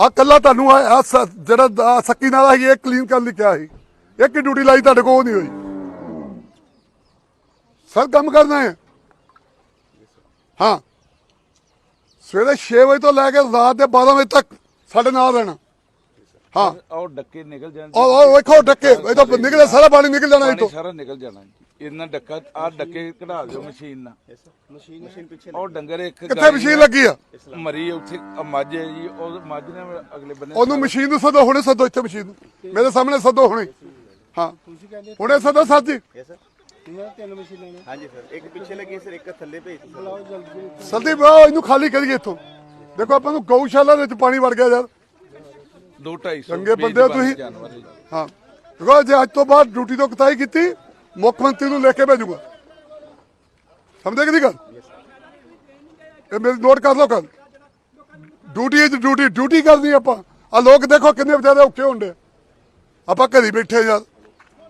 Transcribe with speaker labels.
Speaker 1: ਆ ਕੱਲਾ ਤੁਹਾਨੂੰ ਆ ਜਿਹੜਾ ਸੱਕੀ ਨਾਲਾ ਸੀ ਇਹ ਕਲੀਨ ਕਰਨ ਲਈ ਕਿਹਾ ਸੀ। ਇੱਕ ਹੀ ਡਿਊਟੀ ਲਾਈ ਤੁਹਾਡੇ ਕੋਲ ਨਹੀਂ ਹੋਈ? ਸਰ ਕੰਮ ਕਰਨਾ ਹੈ। ਹਾਂ। ਸਵੇਰੇ 6 ਵਜੇ ਤੋਂ ਲੈ ਕੇ ਰਾਤ ਦੇ 12 ਵਜੇ ਤੱਕ ਸਾਡੇ ਨਾਲ ਰਹਿਣਾ। ਹਾਂ।
Speaker 2: ਔਰ ਡੱਕੇ ਨਿਕਲ ਜਾਣ
Speaker 1: ਉਹ ਉਹ ਵੇਖੋ ਡੱਕੇ। ਇਹ ਤਾਂ ਨਿਕਲੇ ਸਾਰਾ ਪਾਣੀ ਨਿਕਲ ਜਾਣਾ ਇਹ ਤੋਂ
Speaker 2: ਸਾਰਾ ਨਿਕਲ ਜਾਣਾ ਇਹਨਾਂ ਡੱਕਾ ਆ ਡੱਕੇ ਕਢਾ ਦਿਓ ਮਸ਼ੀਨ ਨਾਲ।
Speaker 3: ਮਸ਼ੀਨ ਮਸ਼ੀਨ ਪਿੱਛੇ
Speaker 2: ਉਹ ਡੰਗਰ ਇੱਕ
Speaker 1: ਕਿੱਥੇ ਮਸ਼ੀਨ ਲੱਗੀ ਆ?
Speaker 2: ਮਰੀ ਉੱਥੇ ਮੱਝ ਹੈ ਜੀ ਉਹ ਮੱਝ ਨੇ ਅਗਲੇ ਬੰਨੇ
Speaker 1: ਉਹਨੂੰ ਮਸ਼ੀਨ ਨੂੰ ਸਦੋ ਹੁਣੇ ਸਦੋ ਇੱਥੇ ਮਸ਼ੀਨ ਨੂੰ। ਮੇਰੇ ਸਾਹਮਣੇ ਸਦੋ ਹੁਣੇ। ਹਾਂ। ਹੁਣੇ ਸਦੋ ਸਰ ਜੀ।
Speaker 3: ਯੈਸ ਸਰ ਤਿੰਨ ਮਸ਼ੀਨਾਂ ਨੇ। ਹਾਂਜੀ ਸਰ ਇੱਕ ਪਿੱਛੇ ਲੱਗੀ ਸਰ ਇੱਕ ਥੱਲੇ ਭੇਜ ਬੁਲਾਓ ਜਲਦੀ
Speaker 1: ਸਲਦੀ ਬਾ ਇਹਨੂੰ ਖਾਲੀ ਕਰੀਏ ਇੱਥੋਂ। ਦੇਖੋ ਆਪਾਂ ਨੂੰ ਗਊਸ਼ਾਲਾ ਦੇ ਵਿੱਚ ਪਾਣੀ ਵੜ ਗਿਆ ਯਾਰ।
Speaker 2: ਦੋ ਢਾਈ ਸੌ
Speaker 1: ਚੰਗੇ ਬੰਦੇ ਹੋ ਤੁਸੀਂ।
Speaker 2: ਹੈ।
Speaker 1: ਦੇਖੋ ਜੇ ਅੱਜ ਤੋਂ ਬਾਅਦ ਡਿਊਟੀ ਤੋਂ ਕਤਾਈ ਕੀਤੀ। ਮੁੱਖ ਮੰਤਰੀ ਨੂੰ ਲੈ ਕੇ ਭੇਜੂਗਾ। ਸਮਝੇ ਕਿ ਨਹੀਂ ਗੱਲ? ਇਹ ਮੇਰੀ ਨੋਟ ਕਰ ਲਓ ਕੱਲ ਡਿਊਟੀ ਇਜ਼ ਡਿਊਟੀ ਡਿਊਟੀ ਕਰਨੀ ਆਪਾਂ। ਆ ਲੋਕ ਦੇਖੋ ਕਿੰਨੇ ਵਿਚਾਰੇ ਔਖੇ ਹੁੰਦੇ ਆ। ਆਪਾਂ ਘਰੀ ਬੈਠੇ ਯਾਰ।